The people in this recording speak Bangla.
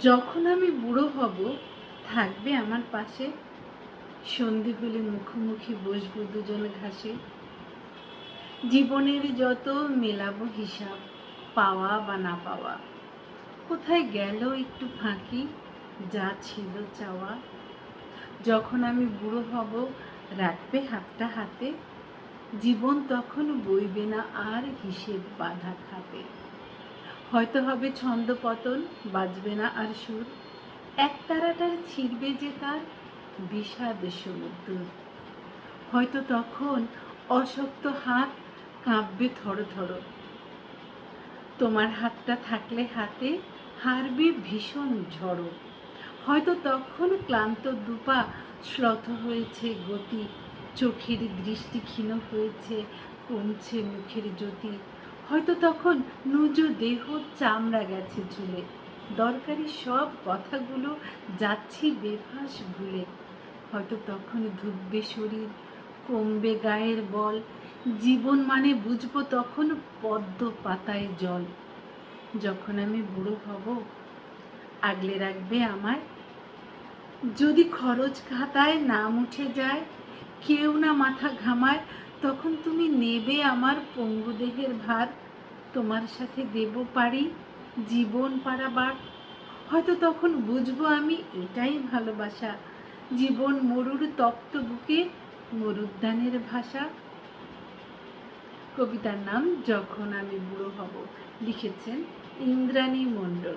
যখন আমি বুড়ো হব, থাকবে আমার পাশে। সন্ধে হলে মুখোমুখি বসবো দুজন ঘাসে। জীবনের যত মেলাবো হিসাব, পাওয়া বা না পাওয়া। কোথায় গেল একটু ফাঁকি, যা ছিল চাওয়া। যখন আমি বুড়ো হব, রাখবে হাতটা হাতে। জীবন তখন বইবে না আর হিসেব বাধা খাতে। হয়তো হবে ছন্দ পতন, বাজবে না আর সুর। এক তারাটার ছিড়বে যে তার বিষাদ সমুদ্র। হয়তো তখন অশক্ত হাত কাঁপবে থরো থরো। তোমার হাতটা থাকলে হাতে হারবে ভীষণ ঝড়ো। হয়তো তখন ক্লান্ত দুপা শ্লথ হয়েছে গতি, চোখের দৃষ্টি ক্ষীণ হয়েছে, কমছে মুখের জ্যোতি। হয়তো তখন নুজ দেহ চামড়া গেছে ঝুলে। দরকারি সব কথাগুলো যাচ্ছি বেফাস ভুলে। হয়তো তখন ধুববে শরীর, কমবে গায়ের বল, জীবন মানে বুঝব তখন পদ্ম পাতায় জল। যখন আমি বুড়ো হব, আগলে রাখবে আমায়। যদি খরচ খাতায় নাম উঠে যায়, কেউ না মাথা ঘামায় তখন তুমি নেবে আমার পঙ্গু দেহের ভার। তোমার সাথে দেব পারি, জীবন পারাবার। হয়তো তখন বুঝব আমি এটাই ভালোবাসা। জীবন মরুর তপ্ত বুকে মরুদ্যানের ভাষা। কবিতার নাম, যখন আমি বুড়ো হব, লিখেছেন ইন্দ্রাণী মণ্ডল।